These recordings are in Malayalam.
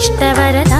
ഇഷ്ടവരത?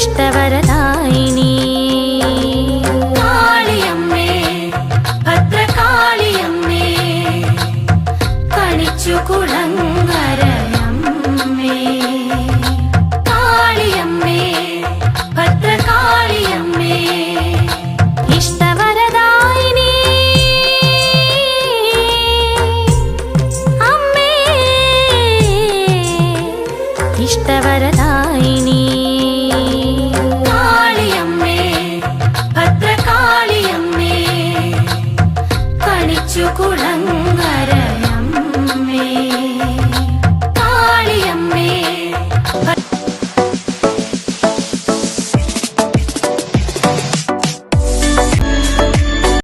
ഇഷ്ടവരദായിനി കാളിയമ്മേ ഭദ്രകാളിയമ്മേ കളിച്ചു കുളങ്ങരയമ്മേ കാളിയമ്മേ ഭദ്രകാളിയമ്മേ അമ്മേ ഇഷ്ടവരദാ കുളങ്ങര